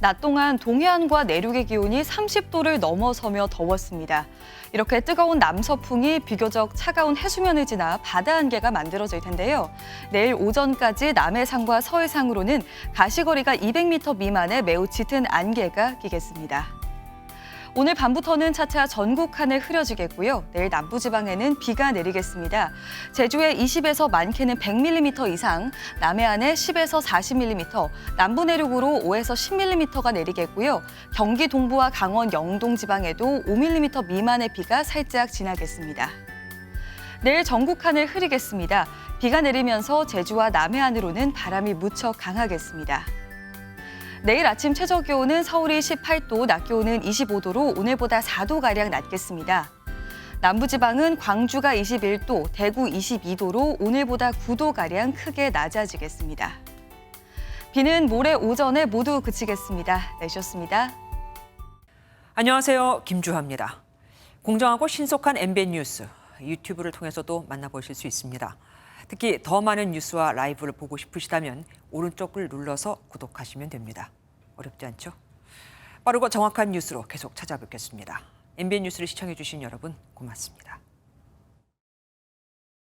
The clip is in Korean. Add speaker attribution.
Speaker 1: 낮 동안 동해안과 내륙의 기온이 30도를 넘어서며 더웠습니다. 이렇게 뜨거운 남서풍이 비교적 차가운 해수면을 지나 바다 안개가 만들어질 텐데요. 내일 오전까지 남해상과 서해상으로는 가시거리가 200m 미만의 매우 짙은 안개가 끼겠습니다. 오늘 밤부터는 차차 전국 하늘 흐려지겠고요. 내일 남부지방에는 비가 내리겠습니다. 제주에 20에서 많게는 100mm 이상, 남해안에 10에서 40mm, 남부 내륙으로 5에서 10mm가 내리겠고요. 경기 동부와 강원 영동 지방에도 5mm 미만의 비가 살짝 지나겠습니다. 내일 전국 하늘 흐리겠습니다. 비가 내리면서 제주와 남해안으로는 바람이 무척 강하겠습니다. 내일 아침 최저 기온은 서울이 18도, 낮 기온은 25도로 오늘보다 4도 가량 낮겠습니다. 남부지방은 광주가 21도, 대구 22도로 오늘보다 9도 가량 크게 낮아지겠습니다. 비는 모레 오전에 모두 그치겠습니다. 내셨습니다.
Speaker 2: 안녕하세요. 김주하입니다. 공정하고 신속한 MBN 뉴스 유튜브를 통해서도 만나보실 수 있습니다. 특히 더 많은 뉴스와 라이브를 보고 싶으시다면 오른쪽을 눌러서 구독하시면 됩니다. 어렵지 않죠? 빠르고 정확한 뉴스로 계속 찾아뵙겠습니다. MBN 뉴스를 시청해 주신 여러분 고맙습니다.